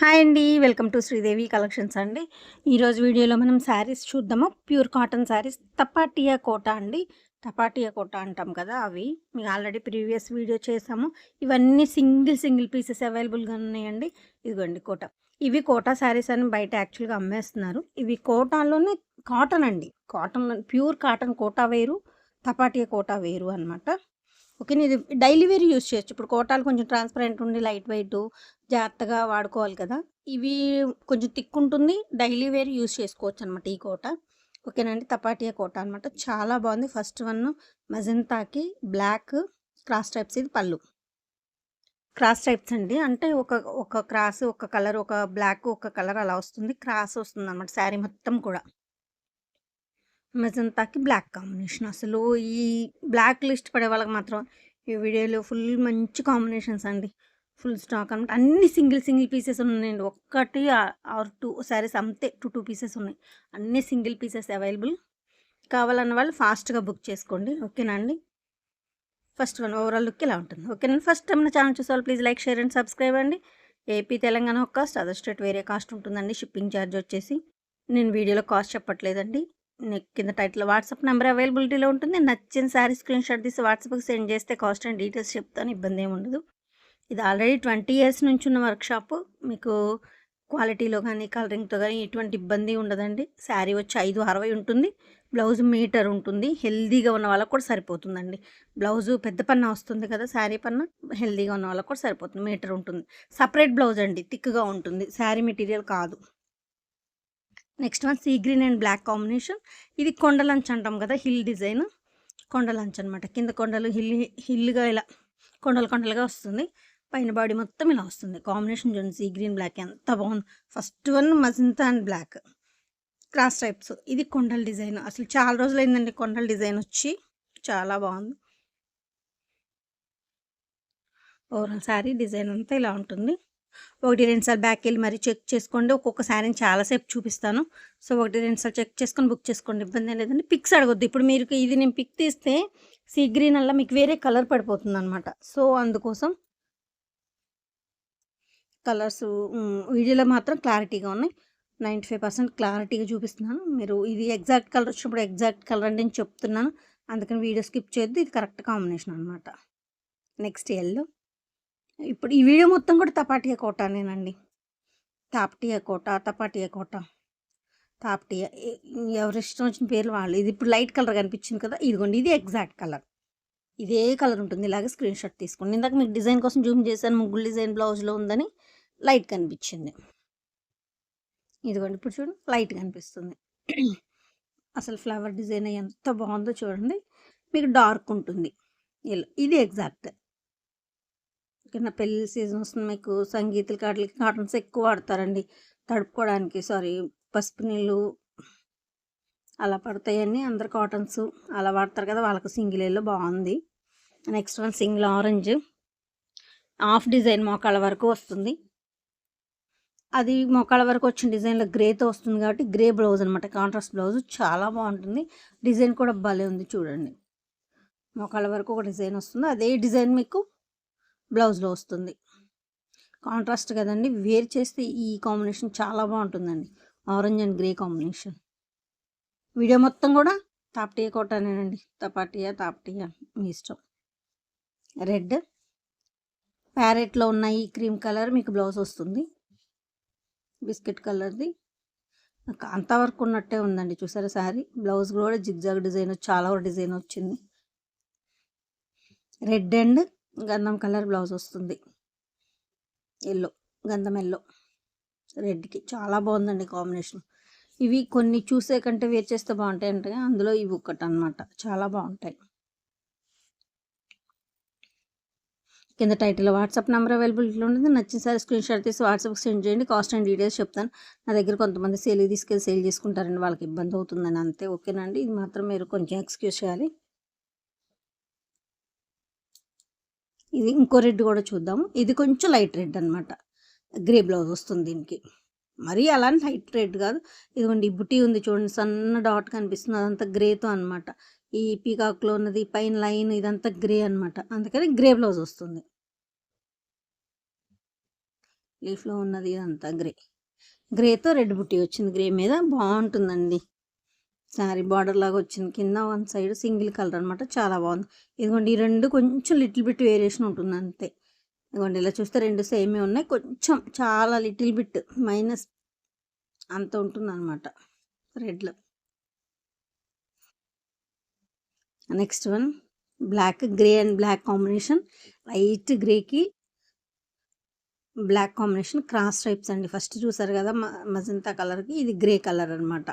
Hi అండి. Welcome to Sridevi collections అండి. ఈరోజు వీడియోలో మనం శారీస్ చూద్దాము. Pure cotton saris. తపాటియా కోట అండి. తపాటియా కోట అంటాం కదా అవి. మీకు ఆల్రెడీ ప్రీవియస్ వీడియో చేసాము. ఇవన్నీ సింగిల్ సింగిల్ పీసెస్ అవైలబుల్గా ఉన్నాయండి. ఇదిగోండి కోట. ఇవి కోటా శారీస్ అని బయట యాక్చువల్గా అమ్మేస్తున్నారు. ఇవి కోటాలోనే కాటన్ అండి. కాటన్ ప్యూర్ కాటన్ కోటా వేరు తపాటియా కోటా వేరు అనమాట ఓకే ఇది డైలీ వేర్ యూస్ చేయొచ్చు. ఇప్పుడు కోటాలు కొంచెం ట్రాన్స్పరెంట్ ఉండి లైట్ వెయిట్ జాగ్రత్తగా వాడుకోవాలి కదా. ఇవి కొంచెం థిక్ ఉంటుంది. డైలీ వేర్ యూస్ చేసుకోవచ్చు అనమాట ఈ కోట. ఓకేనండి తపాటియా కోట అనమాట. చాలా బాగుంది. ఫస్ట్ వన్ మజంతాకి బ్లాక్ క్రాస్ టైప్స్ ఇది పళ్ళు. క్రాస్ టైప్స్ అండి. అంటే ఒక ఒక క్రాస్ ఒక కలర్ ఒక బ్లాక్ ఒక కలర్ అలా వస్తుంది. క్రాస్ వస్తుంది అనమాట శారీ మొత్తం కూడా. మెజంతాకి బ్లాక్ కాంబినేషన్. అసలు ఈ బ్లాక్ లిస్ట్ పడే వాళ్ళకి మాత్రం ఈ వీడియోలో ఫుల్ మంచి కాంబినేషన్స్ అండి. ఫుల్ స్టాక్ అనమాట అన్ని సింగిల్ సింగిల్ పీసెస్ ఉన్నాయండి. ఒక్కటి ఆర్ టూ సారీస్ అంతే టూ టూ పీసెస్ ఉన్నాయి. అన్ని సింగిల్ పీసెస్ అవైలబుల్. కావాలన్న వాళ్ళు ఫాస్ట్గా బుక్ చేసుకోండి. ఓకేనా అండి? ఫస్ట్ వన్ ఓవరాల్ లుక్ ఇలా ఉంటుంది? ఓకేనండి ఫస్ట్ టైం నా ఛానల్ చూసేవాళ్ళు please like share and subscribe అండి. ఏపీ తెలంగాణ ఒక కాస్ట్ అదర్ స్టేట్ వేరే కాస్ట్ ఉంటుందండి. షిప్పింగ్ ఛార్జ్ వచ్చేసి. నేను వీడియోలో కాస్ట్ చెప్పట్లేదండి. కింద టైటిల్ వాట్సాప్ నెంబర్ అవైలబిలిటీలో ఉంటుంది. నచ్చిన శారీ స్క్రీన్ షాట్ తీసి వాట్సాప్కి సెండ్ చేస్తే కాస్ట్ అండ్ డీటెయిల్స్ చెప్తాను ఇబ్బంది ఏమి ఉండదు. ఇది ఆల్రెడీ ట్వంటీ ఇయర్స్ నుంచి ఉన్న వర్క్షాప్ మీకు క్వాలిటీలో కానీ కలరింగ్తో కానీ ఎటువంటి ఇబ్బంది ఉండదండి. శారీ వచ్చి ఐదు అరవై ఉంటుంది. బ్లౌజ్ మీటర్ ఉంటుంది. హెల్దీగా ఉన్న వాళ్ళకు కూడా సరిపోతుందండి. బ్లౌజు పెద్ద పన్న వస్తుంది కదా శారీ పన్న. హెల్దీగా ఉన్న వాళ్ళకు కూడా సరిపోతుంది. మీటర్ ఉంటుంది. సపరేట్ బ్లౌజ్ అండి. థిక్గా ఉంటుంది. శారీ మెటీరియల్ కాదు. Next one sea green and black combination. ఇది కొండ లంచ్ అంటాం కదా హిల్ డిజైన్. కొండ లంచ్ అనమాట కింద కొండలు హిల్ హిల్గా ఇలా కొండలు కొండలుగా వస్తుంది. పైన బాడీ మొత్తం ఇలా వస్తుంది. కాంబినేషన్ చూడండి సీ గ్రీన్ బ్లాక్ ఎంత బాగుంది. First one magenta and black. Cross types. ఇది కొండల డిజైన్. అసలు చాలా రోజులు అయిందండి కొండల డిజైన్ వచ్చి. చాలా బాగుంది. ఓవరాల్ శారీ డిజైన్ అంతా ఇలా ఉంటుంది. ఒకటి రెండు సార్లు బ్యాక్ వెళ్ళి మరీ చెక్ చేసుకోండి. ఒక్కొక్క శారీని చాలాసేపు చూపిస్తాను. సో ఒకటి రెండు సార్లు చెక్ చేసుకొని బుక్ చేసుకోండి. ఇబ్బంది లేదండి. పిక్స్ అడగొద్దు. ఇప్పుడు మీరు ఇది నేను పిక్ తీస్తే సీ గ్రీన్ అలా మీకు వేరే కలర్ పడిపోతుంది అనమాట సో అందుకోసం కలర్స్ వీడియోలో మాత్రం క్లారిటీగా ఉన్నాయి. నైంటీ ఫైవ్ పర్సెంట్ క్లారిటీగా చూపిస్తున్నాను. మీరు ఇది ఎగ్జాక్ట్ కలర్ వచ్చినప్పుడు ఎగ్జాక్ట్ కలర్ అని నేను చెప్తున్నాను. అందుకని వీడియో స్కిప్ చేయొద్దు. ఇది కరెక్ట్ కాంబినేషన్ అనమాట నెక్స్ట్ ఎల్లో ఇప్పుడు ఈ వీడియో మొత్తం కూడా తపాటియా కోటనేనండి తాపటియా కోట తపాటియా కోట. తాపటియా ఎవరి ఇష్టం వచ్చిన పేర్లు వాళ్ళు. ఇది ఇప్పుడు లైట్ కలర్ కనిపించింది కదా ఇదిగోండి ఇది ఎగ్జాక్ట్ కలర్. ఇదే కలర్ ఉంటుంది ఇలాగే స్క్రీన్ షాట్ తీసుకోండి. ఇందాక మీకు డిజైన్ కోసం జూమ్ చేశాను ముగ్గులు డిజైన్ బ్లౌజ్లో ఉందని లైట్ కనిపించింది. ఇదిగోండి ఇప్పుడు చూడండి లైట్ కనిపిస్తుంది. అసలు ఫ్లవర్ డిజైన్ ఎంత బాగుందో చూడండి. మీకు డార్క్ ఉంటుంది. ఇది ఎగ్జాక్ట్. ఇక్కడ పెళ్ళి సీజన్ వస్తుంది మీకు సంగీతలు కాటలకి కాటన్స్ ఎక్కువ వాడతారండి. తడుపుకోవడానికి సారీ పసుపు నీళ్ళు అలా పడతాయని అందరు కాటన్స్ అలా వాడతారు కదా వాళ్ళకి సింగిల్ ఎల్లో బాగుంది. Next one single orange. Half design మోకాళ్ళ వరకు వస్తుంది. అది మొక్కల వరకు వచ్చిన డిజైన్లో గ్రేతో వస్తుంది కాబట్టి గ్రే బ్లౌజ్ అనమాట కాంట్రాస్ట్ బ్లౌజ్ చాలా బాగుంటుంది. డిజైన్ కూడా భలే ఉంది చూడండి. మొక్కల వరకు ఒక డిజైన్ వస్తుంది. అదే డిజైన్ మీకు బ్లౌజ్లో వస్తుంది. కాంట్రాస్ట్ కదండి వేర్ చేస్తే ఈ కాంబినేషన్ చాలా బాగుంటుందండి. Orange and grey combination. Video మొత్తం కూడా తాపటియా కొట్టానేనండి తపాటియా తాపటియా మీ ఇష్టం. రెడ్. ప్యారెట్లో ఉన్న ఈ క్రీమ్ కలర్ మీకు బ్లౌజ్ వస్తుంది. బిస్కెట్ కలర్ది. అంతవరకు ఉన్నట్టే ఉందండి చూసారా శారీ. బ్లౌజ్ కూడా జిగ్జాగ్ డిజైన్ చాలా డిజైన్ వచ్చింది. రెడ్ అండ్ గంధం కలర్ బ్లౌజ్ వస్తుంది. ఎల్లో గంధం ఎల్లో. రెడ్కి చాలా బాగుందండి కాంబినేషన్. ఇవి కొన్ని చూసే కంటే వేర్ చేస్తే బాగుంటాయి అంటే అందులో ఇవి ఒకటి అనమాట చాలా బాగుంటాయి. కింద టైటిల్ వాట్సాప్ నెంబర్ అవైలబిలిటీలో ఉంటుంది నచ్చిన సార్ స్క్రీన్ షాట్ తీసి వాట్సాప్కి సెండ్ చేయండి. కాస్ట్ అండ్ డీటెయిల్స్ చెప్తాను. నా దగ్గర కొంతమంది సేల్ తీసుకెళ్ళి సేల్ చేసుకుంటారండి. వాళ్ళకి ఇబ్బంది అవుతుందని అంతే. ఓకేనండి ఇది మాత్రం మీరు కొంచెం ఎక్స్క్యూజ్ చేయాలి. ఇది ఇంకో రెడ్ కూడా చూద్దాము. ఇది కొంచెం లైట్ రెడ్ అనమాట గ్రే బ్లౌజ్ వస్తుంది దీనికి. మరీ అలానే లైట్ రెడ్ కాదు. ఇదిగోండి ఈ బుటీ ఉంది చూడండి సన్న డాట్ కనిపిస్తుంది. అదంతా గ్రేతో అనమాట ఈ పీకాక్లో ఉన్నది పైన లైన్ ఇదంతా గ్రే అనమాట అందుకని గ్రే బ్లౌజ్ వస్తుంది. లీఫ్లో ఉన్నది ఇదంతా గ్రే. గ్రేతో రెడ్ బుట్టి వచ్చింది గ్రే మీద. బాగుంటుందండి. శారీ బార్డర్ లాగా వచ్చింది. కింద వన్ సైడ్ సింగిల్ కలర్ అనమాట చాలా బాగుంది. ఇదిగోండి ఈ రెండు కొంచెం లిటిల్ బిట్ వేరియేషన్ ఉంటుంది అంతే. ఇదిగోండి ఇలా చూస్తే రెండు సేమే ఉన్నాయి. కొంచెం చాలా లిటిల్ బిట్ మైనస్ అంత ఉంటుంది అనమాట రెడ్లో next one black grey and black combination light గ్రేకి black combination cross types అండి. ఫస్ట్ చూసారు కదా మజంతా కలర్కి ఇది గ్రే కలర్ అనమాట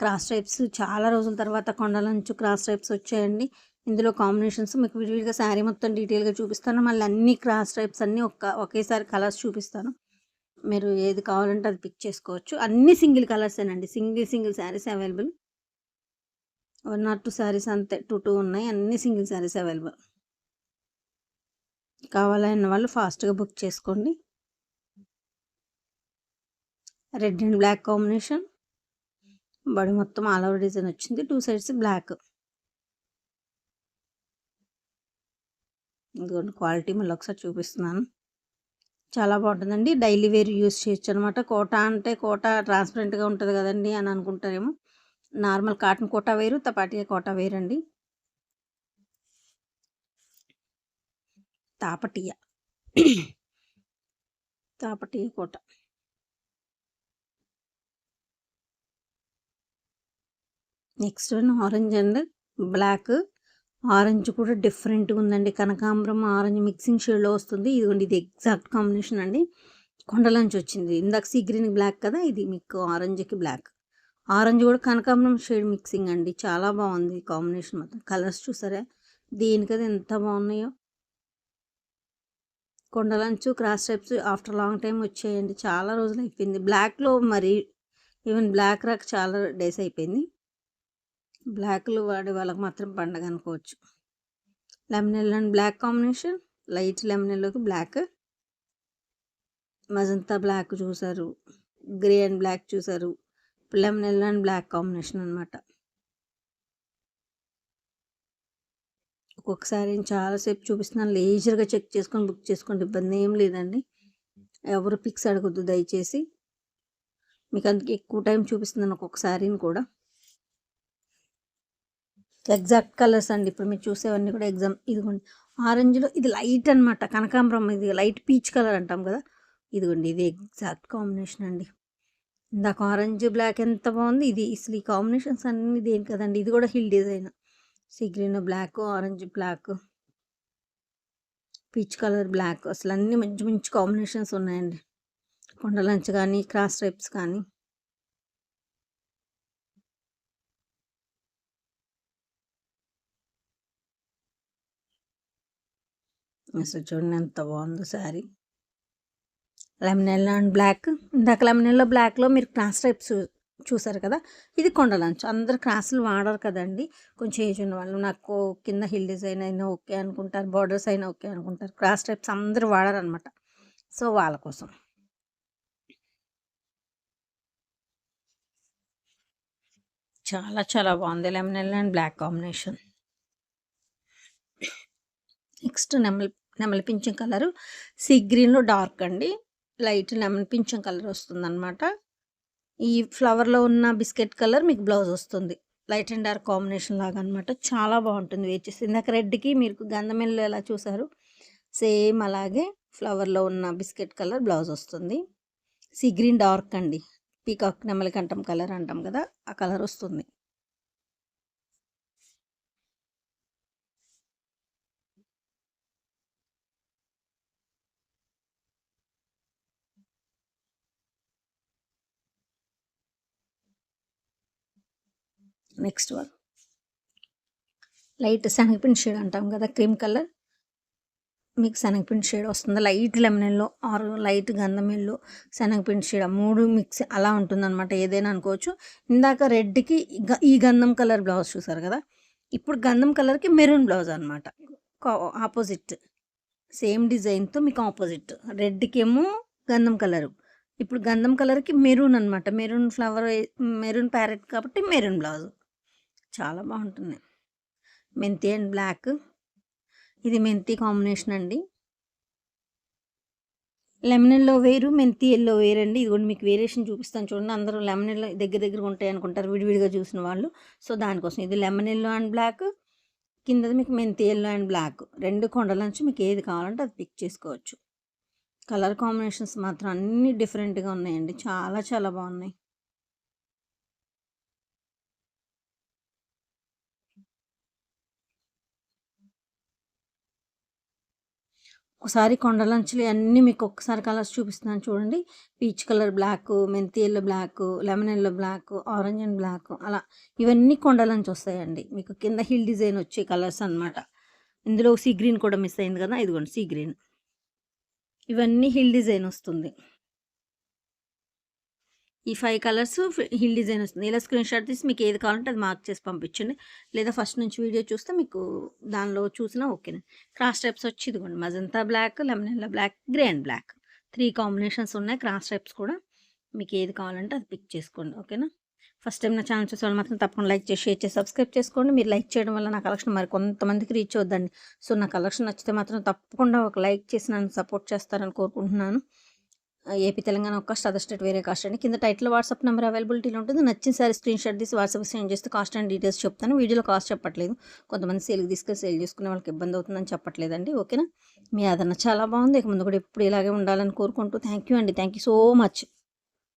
క్రాస్ టైప్స్ చాలా రోజుల తర్వాత కొండల నుంచి క్రాస్ టైప్స్ వచ్చాయండి. ఇందులో కాంబినేషన్స్ మీకు విడివిడిగా శారీ మొత్తం డీటెయిల్గా చూపిస్తాను. మళ్ళీ అన్ని క్రాస్ టైప్స్ అన్నీ ఒక్క ఒకేసారి కలర్స్ చూపిస్తాను. మీరు ఏది కావాలంటే అది పిక్ చేసుకోవచ్చు. అన్ని single కలర్సేనండి. Single single saris available. One or two saris అంతే టూ టూ ఉన్నాయి. అన్ని సింగిల్ శారీస్ అవైలబుల్. కావాలన్న వాళ్ళు ఫాస్ట్గా బుక్ చేసుకోండి. Red and black combination. బడి మొత్తం ఆల్ ఓవర్ డిజైన్ వచ్చింది. Two sides black. ఇదిగోండి క్వాలిటీ మళ్ళీ ఒకసారి చూపిస్తున్నాను. చాలా బాగుంటుందండి. డైలీ వేర్ యూస్ చేయొచ్చు అనమాట కోట అంటే కోట ట్రాన్స్పరెంట్గా ఉంటుంది కదండి అని అనుకుంటారేమో. నార్మల్ కాటన్ కోట వేరు తపాటిగా కోట వేరండి. Tapatia. Tapatia Kota. Next one orange and black. Orange కూడా డిఫరెంట్గా ఉందండి. కనకాంబరం ఆరెంజ్ మిక్సింగ్ షేడ్లో వస్తుంది. ఇదిగోండి ఇది ఎగ్జాక్ట్ కాంబినేషన్ అండి. కొండలోంచి వచ్చింది. ఇందాక సీ గ్రీన్ బ్లాక్ కదా ఇది మీకు ఆరెంజ్కి బ్లాక్. ఆరెంజ్ కూడా కనకాంబరం షేడ్ మిక్సింగ్ అండి. చాలా బాగుంది కాంబినేషన్ మొత్తం కలర్స్ చూసారా? దీనికది ఎంత బాగున్నాయో. కొండలంచు cross types after long time వచ్చాయండి. చాలా రోజులు అయిపోయింది. బ్లాక్లో మరి ఈవెన్ బ్లాక్ రాక్ చాలా డేస్ అయిపోయింది. బ్లాక్లు వాడే వాళ్ళకి మాత్రం పండగ అనుకోవచ్చు. Lemon yellow and black combination light lemon ఎల్లోకి బ్లాక్. మజంతా బ్లాక్ చూసారు గ్రే అండ్ బ్లాక్ చూసారు ఎల్ అండ్ బ్లాక్ కాంబినేషన్ అనమాట ఒక్కొక్కసారి నేను చాలాసేపు చూపిస్తున్నాను లేజర్గా చెక్ చేసుకొని బుక్ చేసుకోండి ఇబ్బంది ఏం లేదండి. ఎవరు పిక్స్ అడగద్దు దయచేసి. మీకు అందుకే ఎక్కువ టైం చూపిస్తున్నాను ఒక్కొక్కసారిని కూడా. ఎగ్జాక్ట్ కలర్స్ అండి. ఇప్పుడు మీరు చూసేవన్నీ కూడా ఎగ్జామ్ ఇదిగోండి. ఆరెంజ్లో ఇది లైట్ అనమాట కనకాంబరం ఇది లైట్ పీచ్ కలర్ అంటాం కదా. ఇదిగోండి ఇది ఎగ్జాక్ట్ కాంబినేషన్ అండి. ఇందాక ఆరెంజ్ బ్లాక్ ఎంత బాగుంది. ఇది అసలు ఈ కాంబినేషన్స్ అన్నీ దేని కదండి. ఇది కూడా hill design. Sea green black orange black. Peach colour black. అసలు అన్నీ మంచి మంచి కాంబినేషన్స్ ఉన్నాయండి. కొండలంచ్ కానీ క్రాస్ టైప్స్ కానీ. అసలు చూడండి ఎంత బాగుందో శారీ. Lemon and black. ఇందాక లెమినెల్లో బ్లాక్లో మీరు క్రాస్ టైప్స్ చూసారు కదా? ఇది కొండలంచు అందరు క్రాసులు వాడరు కదండి. కొంచెం ఏజ్ ఉన్న వాళ్ళు నాకు కింద హిల్ డిజైన్ అయినా ఓకే అనుకుంటారు బార్డర్స్ అయినా ఓకే అనుకుంటారు. క్రాస్ టైప్స్ అందరు వాడరు అనమాట సో వాళ్ళ కోసం. చాలా చాలా బాగుంది lemon and black combination. Next నెమల్ నెమలి పింఛం కలరు. సీ గ్రీన్లో డార్క్ అండి. లైట్ నెమలి పింఛం కలర్ వస్తుందన్నమాట. ఈ ఫ్లవర్లో ఉన్న బిస్కెట్ కలర్ మీకు బ్లౌజ్ వస్తుంది. లైట్ అండ్ డార్క్ కాంబినేషన్ లాగా అనమాట చాలా బాగుంటుంది వెయిట్ చేసి ఇందాక రెడ్కి మీరు గంధమెల్లు ఎలా చూసారు? సేమ్ అలాగే ఫ్లవర్లో ఉన్న బిస్కెట్ కలర్ బ్లౌజ్ వస్తుంది. సీ గ్రీన్ డార్క్ అండి. పీకాక్ నెమలి కంఠం కలర్ అంటాం కదా ఆ కలర్ వస్తుంది. నెక్స్ట్ వన్ లైట్ శనగపిండి షేడ్ అంటాం కదా క్రీమ్ కలర్ మీకు శనగపిండి షేడ్ వస్తుంది. Light lemon yellow or light గంధం ఎల్లో శనగపిండి షేడ్ మూడు మిక్స్ అలా ఉంటుందన్నమాట. ఏదైనా అనుకోవచ్చు. ఇందాక రెడ్కి ఈ గంధం కలర్ బ్లౌజ్ చూసారు కదా? ఇప్పుడు గంధం కలర్కి మెరూన్ బ్లౌజ్ అనమాట ఆపోజిట్ సేమ్ డిజైన్తో మీకు ఆపోజిట్ రెడ్కి ఏమో గంధం కలరు ఇప్పుడు గంధం కలర్కి మెరూన్ అనమాట మెరూన్ ఫ్లవర్ మెరూన్ ప్యారెట్ కాబట్టి మెరూన్ బ్లౌజ్ చాలా బాగుంటుంది. మెంతి అండ్ బ్లాక్. ఇది మెంతి కాంబినేషన్ అండి. లెమన్ ఎల్లో వేరు మెంతి ఎల్లో వేరండి. అండి ఇది కూడా మీకు వేరియేషన్ చూపిస్తాను చూడండి. అందరూ లెమన్ ఎల్లో దగ్గర దగ్గర ఉంటాయి అనుకుంటారు విడివిడిగా చూసిన వాళ్ళు. సో దానికోసం ఇది లెమన్ ఎల్లో అండ్ బ్లాక్. కిందది మీకు మెంతి ఎల్లో అండ్ బ్లాక్. రెండు కొండల నుంచి మీకు ఏది కావాలంటే అది పిక్ చేసుకోవచ్చు. కలర్ కాంబినేషన్స్ మాత్రం అన్నీ డిఫరెంట్గా ఉన్నాయండి. చాలా చాలా బాగున్నాయి. ఒకసారి కొండలంచులు అన్నీ మీకు ఒక్కసారి కలర్స్ చూపిస్తున్నాను చూడండి. పీచ్ కలర్ బ్లాక్ మెంతి yellow black lemon yellow black orange and black అలా ఇవన్నీ కొండలంచి వస్తాయండి. మీకు కింద హిల్ డిజైన్ వచ్చే కలర్స్ అనమాట ఇందులో సీ గ్రీన్ కూడా మిస్ అయింది కదా ఇదిగోండి సీ గ్రీన్. ఇవన్నీ హిల్ డిజైన్ వస్తుంది. ఈ ఫైవ్ కలర్స్ హిల్ డిజైన్ వస్తుంది. ఇలా స్క్రీన్ షాట్ తీసి మీకు ఏది కావాలంటే అది మార్క్ చేసి పంపించండి. లేదా ఫస్ట్ నుంచి వీడియో చూస్తే మీకు దానిలో చూసినా ఓకేనా క్రాస్ టైప్స్ వచ్చి ఇదిగోండి. Magenta black lemon yellow black grey and black three combinations ఉన్నాయి. క్రాస్ టైప్స్ కూడా మీకు ఏది కావాలంటే అది పిక్ చేసుకోండి. ఓకేనా ఫస్ట్ టైం నా ఛానల్ చూసే వాళ్ళు మాత్రం తప్పకుండా లైక్ చేసి షేర్ చేసి సబ్స్క్రైబ్ చేసుకోండి. మీరు లైక్ చేయడం వల్ల నా కలెక్షన్ మరి కొంతమందికి రీచ్ అవుద్దండి. సో నా కలెక్షన్ నచ్చితే మాత్రం తప్పకుండా ఒక లైక్ చేసి నన్ను సపోర్ట్ చేస్తారని కోరుకుంటున్నాను. ఏపీ తెలంగాణ ఒక కాస్ట్ అదర్ స్టేట్ వేరే కాస్ట్ అండి. కింద టైటిల్ వాట్సాప్ నెంబర్ అవైలబిలిటీలో ఉంటుంది. నచ్చిన సారీ స్క్రీన్ షాట్ తీసి వాట్సాప్ సెండ్ చేస్తే కాస్ట్ అండ్ డీటెయిల్స్ చెప్తాను. వీడియోలో కాస్ట్ చెప్పట్లేదు. కొంతమంది సేల్కి తీసుకొని సేల్ చేసుకునే వాళ్ళకి ఇబ్బంది అవుతుందని చెప్పట్లేదండి. ఓకేనా? మీ ఆదరణ చాలా బాగుంది. ఇక ముందు కూడా ఎప్పుడు ఇలాగే ఉండాలని కోరుకుంటూ థ్యాంక్ యూ అండి. Thank you so much